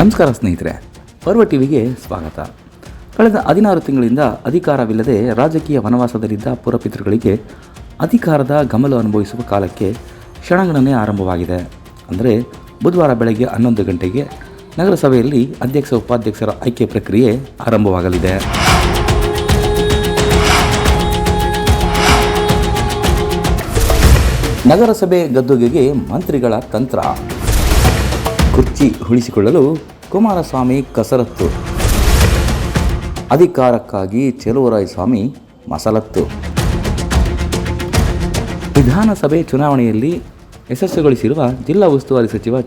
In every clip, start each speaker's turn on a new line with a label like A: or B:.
A: ನಮಸ್ಕಾರ ಸ್ನೇಹಿತರೆ, ಪರ್ವ ಟಿವಿಗೆ ಸ್ವಾಗತ. ಕಳೆದ ಹದಿನಾರು ತಿಂಗಳಿಂದ ಅಧಿಕಾರವಿಲ್ಲದೆ ರಾಜಕೀಯ ವನವಾಸದಲ್ಲಿದ್ದ ಪುರಪಿತೃಗಳಿಗೆ ಅಧಿಕಾರದ ಗಮಲು ಅನುಭವಿಸುವ ಕಾಲಕ್ಕೆ ಕ್ಷಣಗಣನೆ ಆರಂಭವಾಗಿದೆ. ಅಂದರೆ ಬುಧವಾರ ಬೆಳಗ್ಗೆ ಹನ್ನೊಂದು ಗಂಟೆಗೆ ನಗರಸಭೆಯಲ್ಲಿ ಅಧ್ಯಕ್ಷ ಉಪಾಧ್ಯಕ್ಷರ ಆಯ್ಕೆ ಪ್ರಕ್ರಿಯೆ ಆರಂಭವಾಗಲಿದೆ. ನಗರಸಭೆ ಗದ್ದುಗೆಗೆ ಮಂತ್ರಿಗಳ ತಂತ್ರ. ಕುರ್ಚಿ ಉಳಿಸಿಕೊಳ್ಳಲು ಕುಮಾರಸ್ವಾಮಿ ಕಸರತ್ತು. ಅಧಿಕಾರಕ್ಕಾಗಿ ಸ್ವಾಮಿ ಮಸಲತ್ತು. ವಿಧಾನಸಭೆ ಚುನಾವಣೆಯಲ್ಲಿ ಯಶಸ್ಸುಗೊಳಿಸಿರುವ ಜಿಲ್ಲಾ ಉಸ್ತುವಾರಿ ಸಚಿವ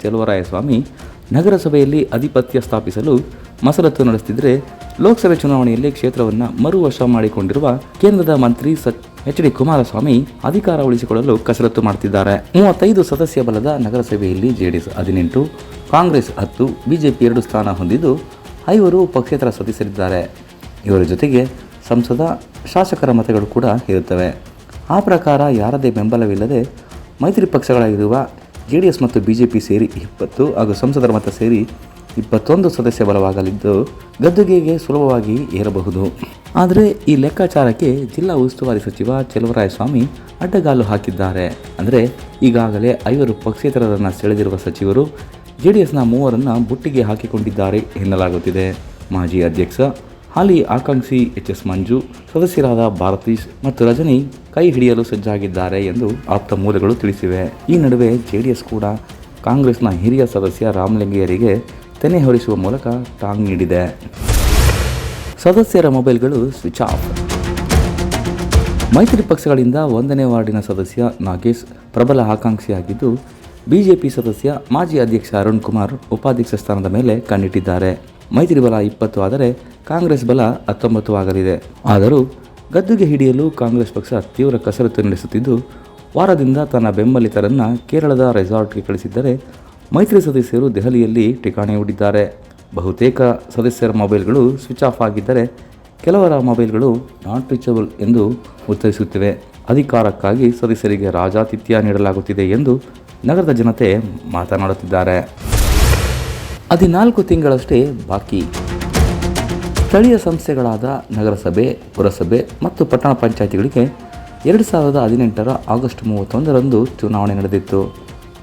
A: ಸ್ವಾಮಿ ನಗರಸಭೆಯಲ್ಲಿ ಆಧಿಪತ್ಯ ಸ್ಥಾಪಿಸಲು ಮಸಲತ್ತು ನಡೆಸುತ್ತಿದ್ದರೆ ಲೋಕಸಭೆ ಚುನಾವಣೆಯಲ್ಲಿ ಕ್ಷೇತ್ರವನ್ನು ಮರುವಶ ಮಾಡಿಕೊಂಡಿರುವ ಕೇಂದ್ರದ ಮಂತ್ರಿ ಸಚ್ ಎಚ್ ಡಿ ಕುಮಾರಸ್ವಾಮಿ ಅಧಿಕಾರ ಉಳಿಸಿಕೊಳ್ಳಲು ಕಸರತ್ತು ಮಾಡುತ್ತಿದ್ದಾರೆ ಮೂವತ್ತೈದು ಸದಸ್ಯ ಬಲದ ನಗರಸಭೆಯಲ್ಲಿ ಜೆಡಿಎಸ್ ಹದಿನೆಂಟು, ಕಾಂಗ್ರೆಸ್ ಹತ್ತು, ಬಿಜೆಪಿ ಎರಡು ಸ್ಥಾನ ಹೊಂದಿದ್ದು ಐವರು ಪಕ್ಷೇತರ ಸದಸ್ಯರಿದ್ದಾರೆ. ಇವರ ಜೊತೆಗೆ ಸಂಸದ, ಶಾಸಕರ ಮತಗಳು ಕೂಡ ಇರುತ್ತವೆ. ಆ ಪ್ರಕಾರ ಯಾರದೇ ಬೆಂಬಲವಿಲ್ಲದೆ ಮೈತ್ರಿ ಪಕ್ಷಗಳಾಗಿರುವ ಜೆ ಡಿ ಎಸ್ ಮತ್ತು ಬಿಜೆಪಿ ಸೇರಿ ಇಪ್ಪತ್ತು ಹಾಗೂ ಸಂಸದರ ಮತ ಸೇರಿ ಇಪ್ಪತ್ತೊಂದು ಸದಸ್ಯ ಬಲವಾಗಲಿದ್ದು ಗದ್ದುಗೆಗೆ ಸುಲಭವಾಗಿ ಏರಬಹುದು. ಆದರೆ ಈ ಲೆಕ್ಕಾಚಾರಕ್ಕೆ ಜಿಲ್ಲಾ ಉಸ್ತುವಾರಿ ಸಚಿವ ಚೆಲುವರಾಯಸ್ವಾಮಿ ಅಡ್ಡಗಾಲು ಹಾಕಿದ್ದಾರೆ. ಅಂದರೆ ಈಗಾಗಲೇ ಐವರು ಪಕ್ಷೇತರರನ್ನು ಸೆಳೆದಿರುವ ಸಚಿವರು ಜೆ ಡಿ ಎಸ್ನ ಮೂವರನ್ನು ಬುಟ್ಟಿಗೆ ಹಾಕಿಕೊಂಡಿದ್ದಾರೆ ಎನ್ನಲಾಗುತ್ತಿದೆ. ಮಾಜಿ ಅಧ್ಯಕ್ಷ, ಹಾಲಿ ಆಕಾಂಕ್ಷಿ ಎಚ್ ಎಸ್ ಮಂಜು, ಸದಸ್ಯರಾದ ಭಾರತೀಶ್ ಮತ್ತು ರಜನಿ ಕೈ ಹಿಡಿಯಲು ಸಜ್ಜಾಗಿದ್ದಾರೆ ಎಂದು ಆಪ್ತ ಮೂಲಗಳು ತಿಳಿಸಿವೆ. ಈ ನಡುವೆ ಜೆಡಿಎಸ್ ಕೂಡ ಕಾಂಗ್ರೆಸ್ನ ಹಿರಿಯ ಸದಸ್ಯ ರಾಮಲಿಂಗಯ್ಯರಿಗೆ ತೆನೆ ಹೊರಿಸುವ ಮೂಲಕ ಟಾಂಗ್ ನೀಡಿದೆ. ಸದಸ್ಯರ ಮೊಬೈಲ್ಗಳು ಸ್ವಿಚ್ ಆಫ್. ಮೈತ್ರಿ ಪಕ್ಷಗಳಿಂದ ಒಂದನೇ ವಾರ್ಡಿನ ಸದಸ್ಯ ನಾಗೇಶ್ ಪ್ರಬಲ ಆಕಾಂಕ್ಷಿಯಾಗಿದ್ದು, ಬಿಜೆಪಿ ಸದಸ್ಯ ಮಾಜಿ ಅಧ್ಯಕ್ಷ ಅರುಣ್ ಕುಮಾರ್ ಉಪಾಧ್ಯಕ್ಷ ಸ್ಥಾನದ ಮೇಲೆ ಕಣ್ಣಿಟ್ಟಿದ್ದಾರೆ. ಮೈತ್ರಿ ಬಲ ಇಪ್ಪತ್ತು ಆದರೆ ಕಾಂಗ್ರೆಸ್ ಬಲ ಹತ್ತೊಂಬತ್ತು ಆಗಲಿದೆ. ಆದರೂ ಗದ್ದುಗೆ ಹಿಡಿಯಲು ಕಾಂಗ್ರೆಸ್ ಪಕ್ಷ ತೀವ್ರ ಕಸರತ್ತು ನಡೆಸುತ್ತಿದ್ದು, ವಾರದಿಂದ ತನ್ನ ಬೆಂಬಲಿತರನ್ನು ಕೇರಳದ ರೆಸಾರ್ಟ್ಗೆ ಕಳಿಸಿದ್ದರೆ ಮೈತ್ರಿ ಸದಸ್ಯರು ದೆಹಲಿಯಲ್ಲಿ ಠಿಕಾಣಿ ಹೂಡಿದ್ದಾರೆ. ಬಹುತೇಕ ಸದಸ್ಯರ ಮೊಬೈಲ್ಗಳು ಸ್ವಿಚ್ ಆಫ್ ಆಗಿದ್ದರೆ ಕೆಲವರ ಮೊಬೈಲ್ಗಳು ನಾಟ್ ರೀಚಬಲ್ ಎಂದು ಉತ್ತರಿಸುತ್ತಿವೆ. ಅಧಿಕಾರಕ್ಕಾಗಿ ಸದಸ್ಯರಿಗೆ ರಾಜಾತಿಥ್ಯ ನೀಡಲಾಗುತ್ತಿದೆ ಎಂದು ನಗರದ ಜನತೆ ಮಾತನಾಡುತ್ತಿದ್ದಾರೆ. ಹದಿನಾಲ್ಕು ತಿಂಗಳಷ್ಟೇ ಬಾಕಿ. ಸ್ಥಳೀಯ ಸಂಸ್ಥೆಗಳಾದ ನಗರಸಭೆ, ಪುರಸಭೆ ಮತ್ತು ಪಟ್ಟಣ ಪಂಚಾಯಿತಿಗಳಿಗೆ ಎರಡು ಸಾವಿರದ ಹದಿನೆಂಟರ ಆಗಸ್ಟ್ ಮೂವತ್ತೊಂದರಂದು ಚುನಾವಣೆ ನಡೆದಿತ್ತು.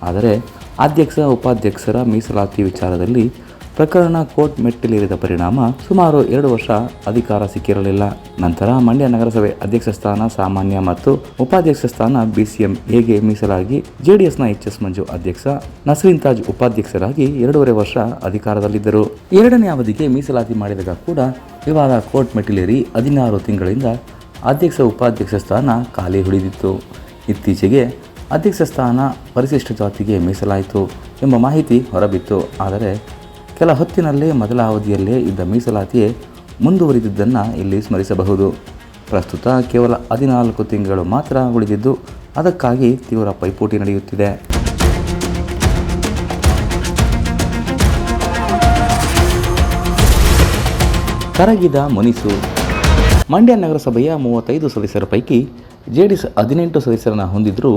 A: ಆದರೆ ಅಧ್ಯಕ್ಷ, ಉಪಾಧ್ಯಕ್ಷರ ಮೀಸಲಾತಿ ವಿಚಾರದಲ್ಲಿ ಪ್ರಕರಣ ಕೋರ್ಟ್ ಮೆಟ್ಟಿಲೇರಿದ ಪರಿಣಾಮ ಸುಮಾರು ಎರಡು ವರ್ಷ ಅಧಿಕಾರ ಸಿಕ್ಕಿರಲಿಲ್ಲ. ನಂತರ ಮಂಡ್ಯ ನಗರಸಭೆ ಅಧ್ಯಕ್ಷ ಸ್ಥಾನ ಸಾಮಾನ್ಯ ಮತ್ತು ಉಪಾಧ್ಯಕ್ಷ ಸ್ಥಾನ ಬಿಸಿಎಂ ಹೇಗೆ ಮೀಸಲಾಗಿ ಜೆಡಿಎಸ್ನ ಎಚ್ ಎಸ್ ಮಂಜು ಅಧ್ಯಕ್ಷ, ನಸರೀನ್ ತಾಜ್ ಉಪಾಧ್ಯಕ್ಷರಾಗಿ ಎರಡೂವರೆ ವರ್ಷ ಅಧಿಕಾರದಲ್ಲಿದ್ದರು. ಎರಡನೇ ಅವಧಿಗೆ ಮೀಸಲಾತಿ ಮಾಡಿದಾಗ ಕೂಡ ವಿವಾದ ಕೋರ್ಟ್ ಮೆಟ್ಟಿಲೇರಿ ಹದಿನಾರು ತಿಂಗಳಿಂದ ಅಧ್ಯಕ್ಷ, ಉಪಾಧ್ಯಕ್ಷ ಸ್ಥಾನ ಖಾಲಿ ಉಳಿದಿತ್ತು ಇತ್ತೀಚೆಗೆ ಅಧ್ಯಕ್ಷ ಸ್ಥಾನ ಪರಿಶಿಷ್ಟ ಜಾತಿಗೆ ಮೀಸಲಾಯಿತು ಎಂಬ ಮಾಹಿತಿ ಹೊರಬಿತ್ತು. ಆದರೆ ಕೆಲ ಹೊತ್ತಿನಲ್ಲೇ ಮೊದಲ ಅವಧಿಯಲ್ಲೇ ಇದ್ದ ಮೀಸಲಾತಿಯೇ ಮುಂದುವರಿದಿದ್ದನ್ನು ಇಲ್ಲಿ ಸ್ಮರಿಸಬಹುದು. ಪ್ರಸ್ತುತ ಕೇವಲ ಹದಿನಾಲ್ಕು ತಿಂಗಳು ಮಾತ್ರ ಉಳಿದಿದ್ದು, ಅದಕ್ಕಾಗಿ ತೀವ್ರ ಪೈಪೋಟಿ ನಡೆಯುತ್ತಿದೆ. ಕರಗಿದ ಮುನಿಸು. ಮಂಡ್ಯ ನಗರಸಭೆಯ ಮೂವತ್ತೈದು ಸದಸ್ಯರ ಪೈಕಿ ಜೆಡಿಎಸ್ ಹದಿನೆಂಟು ಸದಸ್ಯರನ್ನು ಹೊಂದಿದ್ದರೂ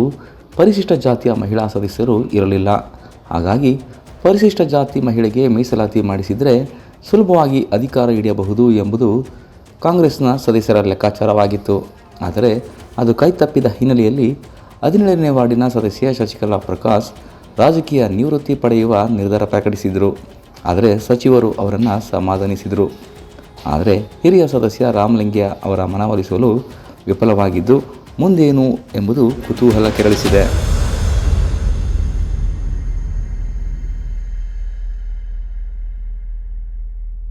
A: ಪರಿಶಿಷ್ಟ ಜಾತಿಯ ಮಹಿಳಾ ಸದಸ್ಯರು ಇರಲಿಲ್ಲ. ಹಾಗಾಗಿ ಪರಿಶಿಷ್ಟ ಜಾತಿ ಮಹಿಳೆಗೆ ಮೀಸಲಾತಿ ಮಾಡಿಸಿದರೆ ಸುಲಭವಾಗಿ ಅಧಿಕಾರ ಹಿಡಿಯಬಹುದು ಎಂಬುದು ಕಾಂಗ್ರೆಸ್ನ ಸದಸ್ಯರ ಲೆಕ್ಕಾಚಾರವಾಗಿತ್ತು. ಆದರೆ ಅದು ಕೈತಪ್ಪಿದ ಹಿನ್ನೆಲೆಯಲ್ಲಿ ಹದಿನೇಳನೇ ವಾರ್ಡಿನ ಸದಸ್ಯ ಶಶಿಕಲಾ ಪ್ರಕಾಶ್ ರಾಜಕೀಯ ನಿವೃತ್ತಿ ಪಡೆಯುವ ನಿರ್ಧಾರ ಪ್ರಕಟಿಸಿದರು. ಆದರೆ ಸಚಿವರು ಅವರನ್ನು ಸಮಾಧಾನಿಸಿದರು. ಆದರೆ ಹಿರಿಯ ಸದಸ್ಯ ರಾಮಲಿಂಗ್ಯ ಅವರ ಮನವೊಲಿಸಲು ವಿಫಲವಾಗಿದ್ದು ಮುಂದೇನು ಎಂಬುದು ಕುತೂಹಲ ಕೆರಳಿಸಿದೆ.